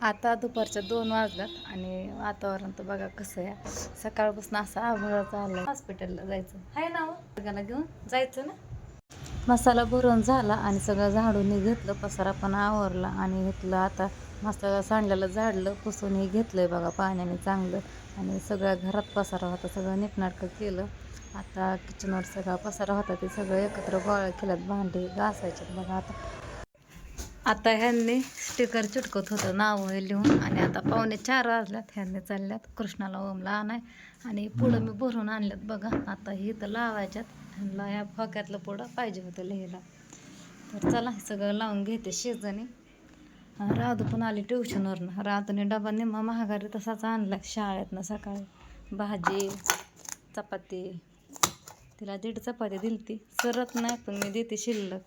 आता दुपारच्या दोन वाजल्यात आणि वातावरण तर बघा कसं आहे. सकाळपासून असं आभाळ चाललं हॉस्पिटलला जायचं. आहे ना हो. सगळ्यांना घेऊन जायचं ना? मसाला भरून झाला आणि सगळं झाडून घेतलं. पसारा पण आवरला आणि घेतलं आता मसाला सांडलेलं झाडलं पुसून हे घेतलंय बघा पाण्याने चांगलं. आणि सगळ्या घरात पसारा होता सगळं नीटनाटकं केलं. आता किचनवर सगळा पसारा होता ते सगळं एकत्र गोळा केल्यात भांडे घासायचे बघा आता. आता ह्यांनी स्टिकर चिटकत होतं नाव लिहून. आणि आता पावणे चार वाजल्यात ह्यांनी चालल्यात कृष्णाला ओमला आणाय. आणि पुढं मी भरून आणल्यात बघा आता ही तर लावायच्यात. ह्यांना ह्या फक्यातलं पुढं पाहिजे होतं लिहायला. तर चला हे सगळं लावून घेते शेजणी राधू पण आली ट्युशनवरनं. राधूने डबा निम्मा महागारी तसाच आणला शाळेतनं सकाळी. भाजी चपाती. तिला दीड चपाती दिली ती सरत नाही पण मी देते शिल्लक.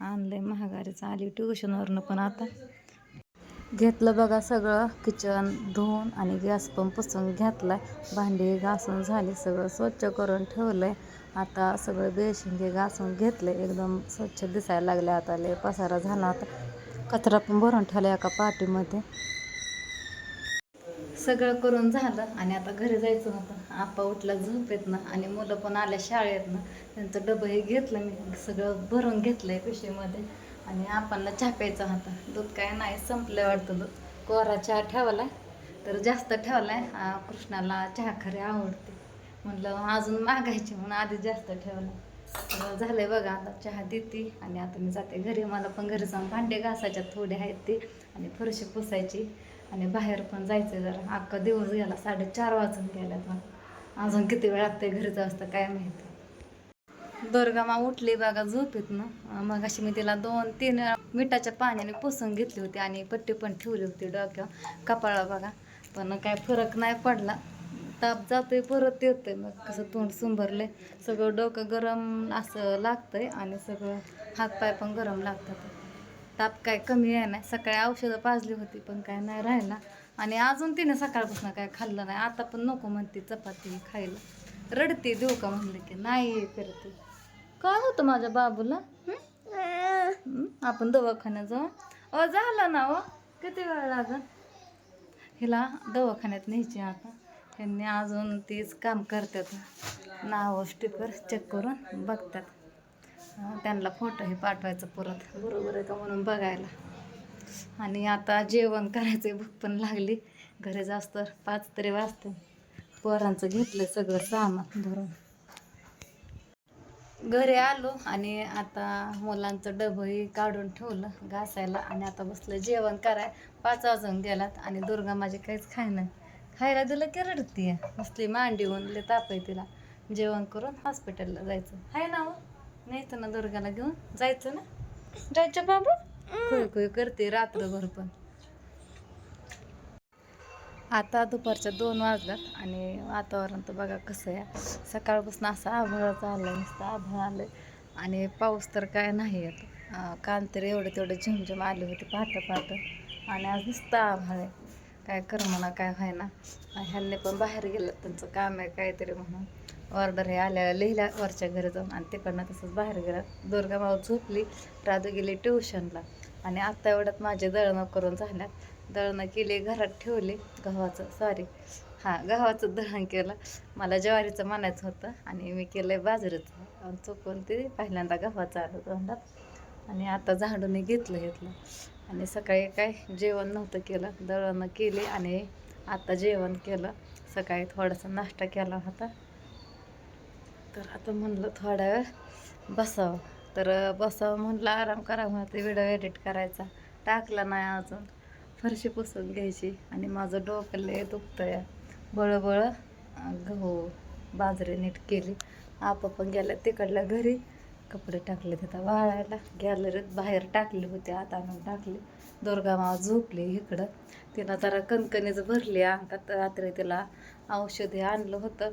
आणलंय महागारीचं आली ट्युशनवरनं पण आता. घेतलं बघा सगळं किचन धुवून आणि गॅस पण पुसून घेतलाय. भांडी घासून झाली सगळं स्वच्छ करून ठेवलंय. आता सगळं बेशिंगे घासून घेतले एकदम स्वच्छ दिसायला लागले आता लय पसारा झाला आता. कचरा पण भरून ठेवला एका पार्टीमध्ये सगळं करून झालं आणि आता घरी जायचं होतं. आपा उठला झोपेतनं आणि मुलं पण आल्या शाळेतनं. त्यांचं डबं हे घेतलं मी सगळं भरून घेतलं आहे पिशवीमध्ये. आणि आपणला चहा प्यायचा होता. दूध काय नाही संपलं वाटतं दूध. कोरा चहा ठेवला तर जास्त ठेवला आहे कृष्णाला चहा खरी आवडते. म्हटलं अजून मागायची म्हणून आधी जास्त ठेवला. झालं झालंय बघा आता चहा देते आणि आता मी जाते घरी. मला पण घरी जाऊन भांडे घासायच्या थोडे आहेत ते. आणि फरशी पुसायची. आणि बाहेर पण जायचं जरा. अख्खा दिवस गेला साडेचार वाजून गेल्यात मला अजून किती वेळ लागतं घरी असतं काय माहिती. दुर्गामा उठली बघा झोपेतनं. मग अशी मी तिला दोन तीन मिठाच्या पाण्याने पुसून घेतली होती आणि पट्टी पण ठेवली होती डोक्यावर. कपाळा बघा. पण काय फरक नाही पडला. ताप जातोय परत येतोय मग. कसं तोंड सुंभरले सगळं डोकं गरम असं लागतंय आणि सगळं हातपाय पण गरम लागतात. ताप काय कमी आहे नाही सकाळी औषधं पाजली होती पण काय नाही राहिला. आणि अजून तिने सकाळपासून काय खाल्लं नाही. आता पण नको म्हणते चपाती खायला. रडते देऊ का म्हणलं की नाही करते काय होतं माझ्या बाबूला? आपण दवाखान्यात जाऊ. अ झालं ना हो. किती वेळ लागल? हिला दवाखान्यात न्यायची आता. त्यांनी अजून तेच काम करतात. नाव स्टिकर चेक करून बघतात. त्यांना फोटोही पाठवायचं परत. बरोबर आहे का म्हणून बघायला. आणि आता जेवण करायचं भूक पण लागली. घरी जास्त पाच तरी वाजते पोरांचं घेतलं सगळं सामान भरून घरी आलो आणि आता मुलांचं डबही काढून ठेवलं घासायला आणि आता बसलं जेवण कराय. पाच वाजून गेलात आणि दुर्गा माझी काहीच खाय नाही. खायला दिलं की रडतीये. बसली मांडीहून लय ताप आहे तिला. जेवण करून हॉस्पिटलला जायचं. हाय ना हो? न्यायचं ना दुर्गाला घेऊन. जायचं ना? जायचं बाबू? खुय खुय करते रात्रभर पण. आता दुपारच्या दोन वाजल्यात आणि वातावरण तर बघा कसं आहे. सकाळपासून असं आभाळ आलं नुसतं आभाळ आलं आणि पाऊस तर काय नाही येत. काल तर एवढं तेवढं झिमझिम आले होते पाहता पाहतं आणि आज नुसतं आभाळ आहे. काय कर म्हणा काय व्हायना. ह्यांनी पण बाहेर गेलं त्यांचं काम आहे काहीतरी म्हणून. ऑर्डर हे आल्या लिहिल्या वरच्या घरी जाऊन आणि तिकडनं तसंच बाहेर गेलं. दुर्गा माऊ झोपली राधू गेली ट्युशनला. आणि आत्ता एवढ्यात माझे दळणं करून झाल्यात. दळणं केली घरात ठेवली गव्हाचं सॉरी हां गव्हाचं दळण केलं. मला ज्वारीचं म्हणायचं होतं आणि मी केलं आहे बाजरीचं. आणि चुकून ते पहिल्यांदा गव्हाचं आलं तोंडात. आणि आता झाडून घेतलं घेतलं. आणि सकाळी काय जेवण नव्हतं केलं. दळणं केली आणि आता जेवण केलं. सकाळी थोडासा नाश्ता केला होता. तर आता म्हणलं थोडा वेळ बसावं. तर बसावं म्हणलं आराम करावं ते व्हिडिओ एडिट करायचा. टाकला नाही अजून. फरशी पुसून घ्यायची आणि माझं डोकं लय दुखतंय. बळबळ. गहू हो, बाजरी नीट केली. आपा पण गेल्या तिकडल्या घरी. कपडे टाकले तिथं वाळायला. गॅलरीत बाहेर टाकले होते आता आणून टाकले. दुर्गा मावा झोपली इकडं. तिनं जरा कणकणीच भरली अंगात. रात्री तिला औषध हे आणलं होतं.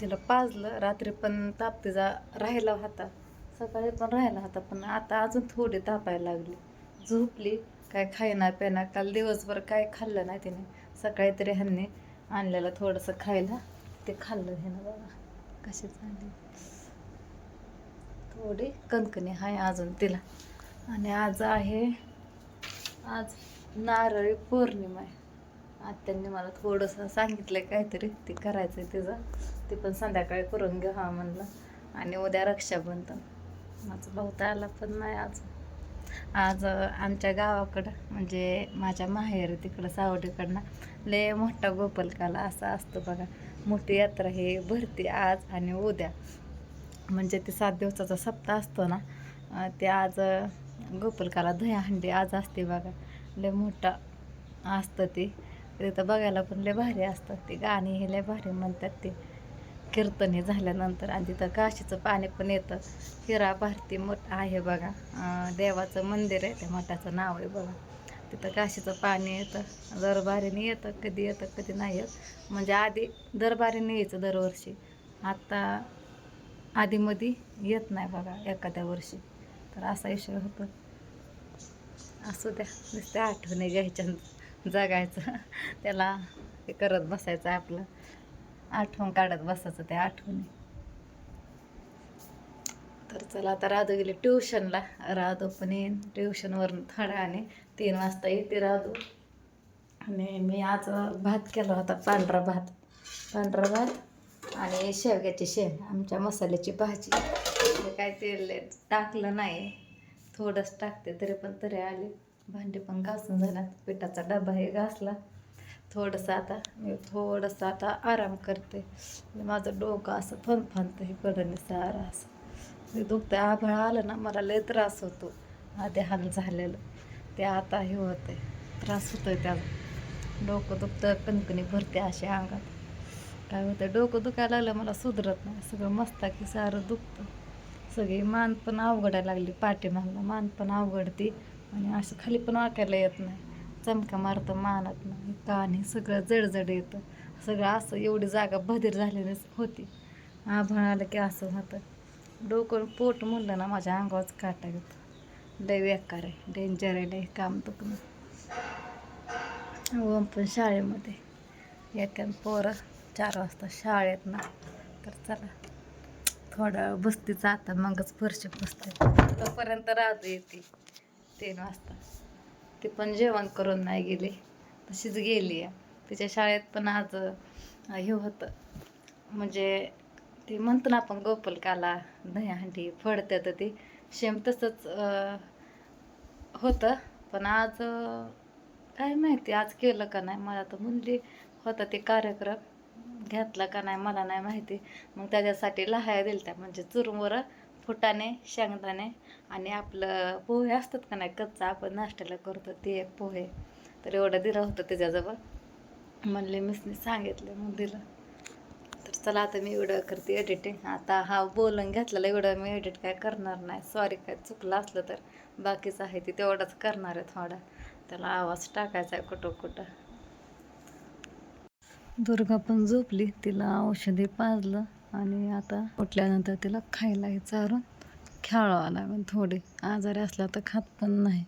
तिला पाजलं रात्री पण ताप तिचा राहिला होता. सकाळी पण राहिला होता पण आता अजून थोडी तापायला लागली. झोपली काय खायना पेना काल दिवसभर काय खाल्लं नाही तिने. सकाळी तरी ह्यांनी आणलेलं थोडंसं खायला ते खाल्लं ह्यानं बाबा कशी चालली थोडी कणकणी आहे अजून तिला. आणि आज आहे आज नारळी पौर्णिमा आहे. आत्यांनी मला थोडंसं सांगितलं काहीतरी ते करायचं आहे तिचं. ते पण संध्याकाळी करून घ्या हा म्हणलं. आणि उद्या रक्षाबंधन. माझं भाऊ तर आला पण नाही आज. आज आमच्या गावाकडं म्हणजे माझ्या माहेर तिकडं सावडीकडनं लय मोठा गोपालकाला असा असतो बघा. मोठी यात्रा हे भरते आज आणि उद्या. म्हणजे ते सात दिवसाचा सप्ताह असतो ना ते आज गोपलकाला गोपालकाला दह्याहंडी आज असते बघा. लय मोठा असतं ते. तिथं बघायला पण लय भारी असतं ते गाणी हे लय भारी म्हणतात ते. कीर्तन हे झाल्यानंतर आणि तिथं काशीचं पाणी पण येतं. हिरा भारती मठ आहे बघा. देवाचं मंदिर आहे त्या मठाचं नाव आहे बघा. तिथं काशीचं पाणी येतं. दरबारीने येतं कधी येतं कधी नाही येत. म्हणजे आधी दरबारीने यायचं दरवर्षी. आता आधीमध्ये येत नाही बघा एखाद्या वर्षी. तर असा विषय होतो. असू द्या नुसत्या आठवणी घ्यायच्या. जगायचं. त्याला हे करत बसायचं आपलं. आठवण काढत बसायचं त्या आठवणी. तर चला आता राधू गेली ट्युशनला. राधू पण येईन. ट्युशनवरून थोडा आणि तीन वाजता येते राधू. आणि मी आज भात केला होता पांढरा भात. पांढरा भात आणि शेवग्याची शेंग आमच्या मसाल्याची भाजी. काय तेल टाकलं नाही. थोडंच टाकते तरी पण तरी आले. भांडे पण घासून झाल्यात पिठाचा डबा हे घासला. थोडंसं आता मी थोडंसं आता आराम करते. म्हणजे माझं डोकं असं फनफनतं हे कडणी सारं असं. ते दुखतं आभाळ आलं ना मला लय त्रास होतो. आधी हाल झालेलं. ते आता हे होतंय त्रास होतोय त्याला. डोकं दुखतं कणकणी भरते असे अंगात. काय होतं डोकं दुखायला लागलं मला सुधरत नाही. सगळं मस्ताकी सारं दुखतं. सगळी मान पण अवघडायला लागली पाठीमागला मान पण अवघडते. आणि असं खाली पण वाकायला येत नाही. चमका मारतं मानत नाही. कान हे सगळं जडजड येतं. सगळं असं एवढी जागा बधीर झालेली होती. आभाळ आलं की असं होतं. डोकं पोट म्हणलं ना माझ्या अंगावरच काटा येतो लय बेकार आहे. डेंजर आहे लय काम तुकणं ओम पण शाळेमध्ये. येत्या पोरं चार वाजता शाळेत ना. तर चला. थोडा वेळ बसतीचा आता मगच फरशी बसते तोपर्यंत राहतो येते तीन वाजता ती पण जेवण करून नाही गेली. तशीच गेली आहे. तिच्या शाळेत पण आज हे होतं. म्हणजे ते म्हणतो ना आपण गोपालकाला दह्याहंडी तर ती. शेम तसंच होतं. पण आज काय माहिती आज केलं का नाही. मला तर म्हणली होता ते कार्यक्रम. घेतला का नाही मला नाही माहिती. मग त्याच्यासाठी लहाया दिल त्या म्हणजे चुरमुरं फुटाणे शेंगदाणे आणि आपलं पोहे असतात का नाही कच्चा आपण नाश्त्याला करतो ते एक पोहे. तर एवढं दिलं होतं त्याच्याजवळ. म्हणले मिसने सांगितलं मग दिलं. तर चला आता मी एवढं करते एडिटिंग आता हा बोलून घेतलेला एवढं मी एडिट काय करणार नाही. सॉरी काय चुकलं असलं तर बाकीचं आहे ते तेवढंच करणार आहे थोडा. त्याला आवाज टाकायचा आहे कुठं कुठं. दुर्गा पण झोपली. तिला औषधी पाजलं. आणि आता उठल्यानंतर तिला खायला चारून खेळावं लागेल थोडे. आजारी असला तर खात पण नाही.